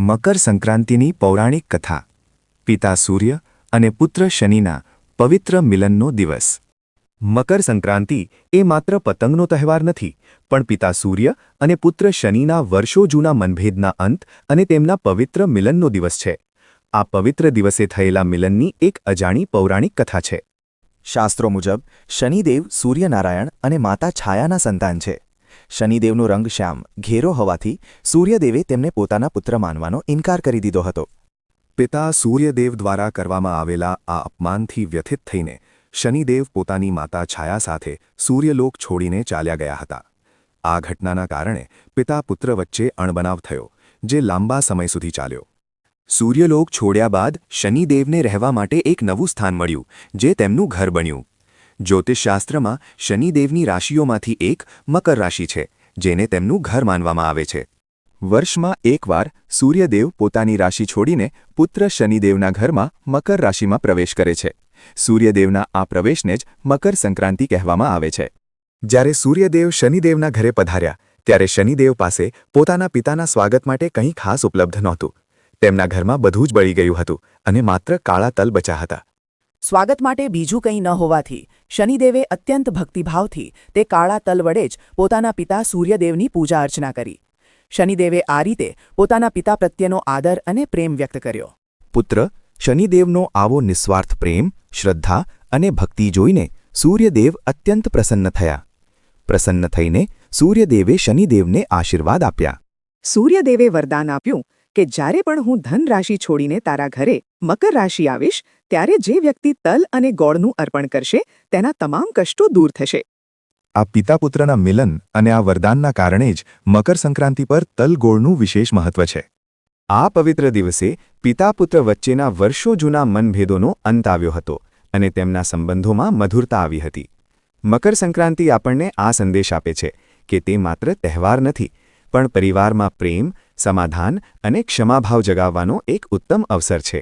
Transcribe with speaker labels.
Speaker 1: મકર સંક્રાંતિની પૌરાણિક કથા. પિતા સૂર્ય અને પુત્ર શનિના પવિત્ર મિલનનો દિવસ. મકર સંક્રાંતિ એ માત્ર પતંગનો તહેવાર નથી, પણ પિતા સૂર્ય અને પુત્ર શનિના વર્ષો જૂના મનભેદના અંત અને તેમના પવિત્ર મિલનનો દિવસ છે. આ પવિત્ર દિવસે થયેલા મિલનની એક અજાણી પૌરાણિક કથા છે.
Speaker 2: શાસ્ત્રો મુજબ, શનિદેવ સૂર્યનારાયણ અને માતા છાયાના સંતાન છે. શનિદેવનો રંગ શ્યામ ઘેરો હોવાથી સૂર્યદેવે તેમને પોતાના પુત્ર માનવાનો ઇનકાર કરી દીધો હતો.
Speaker 1: પિતા સૂર્યદેવ દ્વારા કરવામાં આવેલા આ અપમાનથી વ્યથિત થઈને શનિદેવ પોતાની માતા છાયા સાથે સૂર્યલોક છોડીને ચાલ્યા ગયા હતા. આ ઘટનાના કારણે પિતા પુત્ર વચ્ચે અણબનાવ થયો, જે લાંબા સમય સુધી ચાલ્યો. સૂર્યલોક છોડ્યા બાદ શનિદેવને રહેવા માટે એક નવું સ્થાન મળ્યું, જે તેમનું ઘર બન્યું. જ્યોતિષશાસ્ત્રમાં શનિદેવની રાશિઓમાંથી એક મકર રાશિ છે, જેને તેમનું ઘર માનવામાં આવે છે. વર્ષમાં એકવાર સૂર્યદેવ પોતાની રાશિ છોડીને પુત્ર શનિદેવના ઘરમાં મકર રાશિમાં પ્રવેશ કરે છે. સૂર્યદેવના આ પ્રવેશને જ મકર સંક્રાંતિ કહેવામાં આવે છે. જ્યારે સૂર્યદેવ શનિદેવના ઘરે પધાર્યા, ત્યારે શનિદેવ પાસે પોતાના પિતાના સ્વાગત માટે કંઈ ખાસ ઉપલબ્ધ નહોતું. તેમના ઘરમાં બધું જ બળી ગયું હતું અને માત્ર કાળા તલ બચ્યા હતા.
Speaker 3: સ્વાગત માટે બીજું કંઈ ન હોવાથી શનિદેવે અત્યંત ભક્તિભાવથી તે કાળા તલ વડે જ પોતાના પિતા સૂર્યદેવની પૂજા અર્ચના કરી. શનિદેવે આ રીતે પોતાના પિતા પ્રત્યેનો આદર અને પ્રેમ વ્યક્ત કર્યો.
Speaker 2: પુત્ર શનિદેવનો આવો નિસ્વાર્થ પ્રેમ શ્રદ્ધા અને ભક્તિ જોઈને સૂર્યદેવ અત્યંત પ્રસન્ન થયા. પ્રસન્ન થઈને સૂર્યદેવે શનિદેવને આશીર્વાદ આપ્યા.
Speaker 4: સૂર્યદેવે વરદાન આપ્યું કે જ્યારે પણ હું ધન રાશિ છોડીને તારા ઘરે મકર રાશિ આવીશ, ત્યારે જે વ્યક્તિ તલ અને ગોળનું અર્પણ કરશે, તેના તમામ કષ્ટો દૂર થશે.
Speaker 1: આ પિતાપુત્રના મિલન અને આ વરદાનના કારણે જ મકર સંક્રાંતિ પર તલગોળનું વિશેષ મહત્વ છે. આ પવિત્ર દિવસે પિતાપુત્ર વચ્ચેના વર્ષો જૂના મનભેદોનો અંત આવ્યો હતો અને તેમના સંબંધોમાં મધુરતા આવી હતી. મકર સંક્રાંતિ આપણને આ સંદેશ આપે છે કે તે માત્ર તહેવાર નથી, પણ પરિવારમાં પ્રેમ, સમાધાન અને ક્ષમાભાવ જગાવવાનો એક ઉત્તમ અવસર છે.